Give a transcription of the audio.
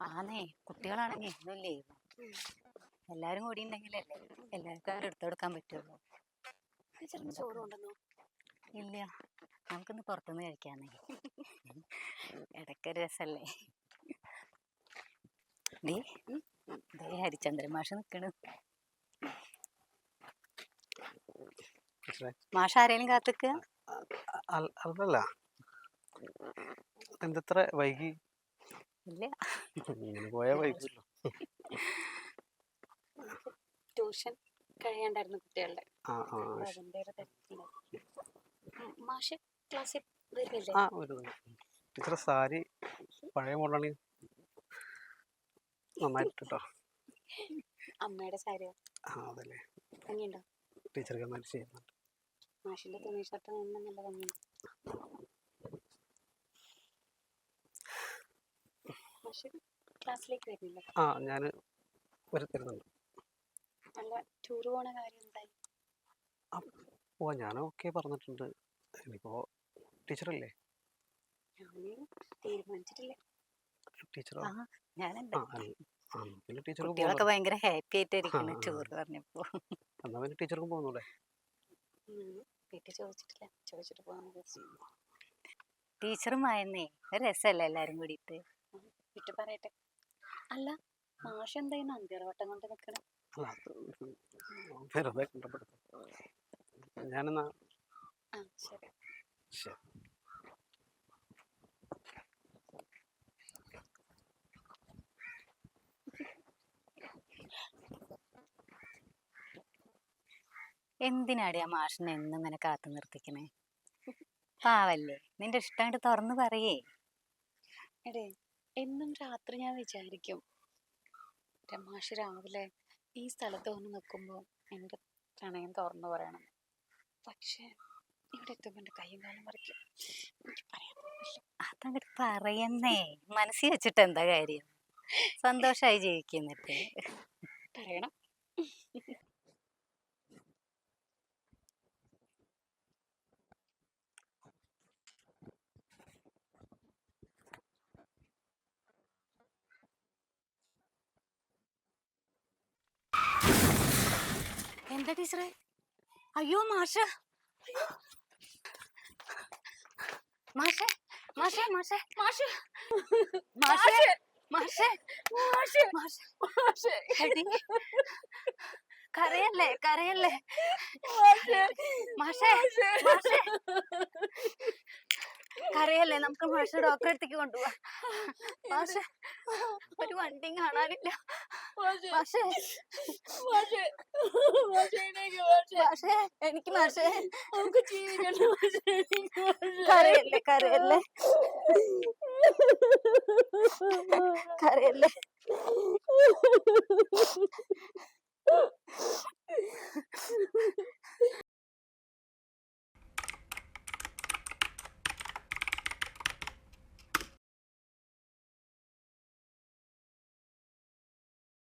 ആന്നേ കുട്ടികളാണെങ്കിൽ ഒന്നുമില്ലേ എല്ലാരും കൂടി ഉണ്ടെങ്കിലല്ലേ എല്ലാവർക്കും എടുത്തു കൊടുക്കാൻ പറ്റുള്ളൂ. ചിലപ്പോൾ ചോറ് കൊണ്ടുവന്നു ഇല്ല നമുക്കിന്ന് പുറത്തുനിന്ന് കഴിക്കാന്നേ. ഇടയ്ക്കൊരു രസല്ലേ? ഡീ ദേ ഹരിചന്ദ്രൻ മാഷ് നിക്കണ്. മാഷ ആരേലും കാത്തിക്ക? അൽ- അല്ലല്ല എന്തത്ര വൈകി ട്യൂഷൻ കഴിയണ്ടായിരുന്നു കുട്ടികളുടെ. മാഷ് ക്ലാസ്സിൽ ടീച്ചർ സാരി പഴയ മോഡലാണ്. നന്നായിട്ട് കേട്ടോ അമ്മയുടെ സാരി അതല്ലേ. ടീച്ചർക്ക് നന്നായിട്ട് ചെയ്യുന്നുണ്ട്. മാഷിന്റെ തുണി ഷർട്ട് നല്ല ഭംഗിയുണ്ട്. ക്ലാസ്സിലേക്ക് വരുന്നില്ല. ആ ഞാൻ ഒരു നല്ല ടൂർ പോണ കാര്യം എന്തായി? ഓ ഞാൻ ഓക്കെ പറഞ്ഞിട്ടുണ്ട്. ഇനിയിപ്പോ ടീച്ചറല്ലേ? തീരുമാനിച്ചിട്ടില്ല. ടീച്ചറോ? ആ ഞാനുണ്ട് ആ പിന്നെ ടീച്ചർക്ക് കുട്ടികളൊക്കെ ഭയങ്കര ഹാപ്പി. ടൂർ പറഞ്ഞപ്പോ. എന്നാൽ പിന്നെ ടീച്ചർക്കും പോകുന്നൂടെ? വീട്ടിൽ ചോദിച്ചിട്ടില്ല. ചോദിച്ചിട്ട് പോകാന്ന് വിചാരിച്ചു. ടീച്ചറും ആയെന്നേ ഒരു രസമല്ലേ എല്ലാരും കൂടിയിട്ട്? വീട്ടിൽ പറയട്ടെ. അല്ല മാഷ് എന്തായി നന്ദിയറവട്ടം കൊണ്ട് നിൽക്കണേ വെറുതെ ഞാനെന്നാ ആ ശരി. ശരി. എന്തിനാടി ആ മാഷിനെ എന്നും ഇങ്ങനെ കാത്തു നിർത്തിക്കണേ? പാവല്ലേ നിന്റെ ഇഷ്ടമായിട്ട് തുറന്നു പറയേ. എടേ എന്നും രാത്രി ഞാൻ വിചാരിക്കും രമാഷ് രാവിലെ ഈ സ്ഥലത്ത് വന്ന് നിൽക്കുമ്പോൾ എന്റെ പ്രണയം തുറന്നു പറയണം. പക്ഷേ ഇവിടെ എത്തുമ്പോൾ എന്റെ കൈയും കാലം മറിക്കും എനിക്ക് പറയാൻ അതങ്ങോട്ട് പറയുന്നേ. മനസ്സിൽ വെച്ചിട്ട് എന്താ കാര്യം? സന്തോഷമായി ജീവിക്കുന്നിട്ട് പറയണം. എന്താ ടീച്ചറെ? അയ്യോ മാഷ. മാഷേ മാഷേ മാഷേ. മാഷേ. മാഷേ മാഷേ. മാഷേ. മാഷേ. എടി. കരയല്ലേ കരയല്ലേ. മാഷേ. മാഷേ കരയല്ലേ നമുക്ക് മാഷ ഡോക്ടറെ അടുത്തേക്ക് കൊണ്ടുപോവാ. മാഷേ ഒരു വണ്ടിയും കാണാനില്ല. പക്ഷേ പക്ഷേ എനിക്ക് പക്ഷേ നമുക്ക് കരയല്ലേ കരയല്ലേ? കരയല്ലേ?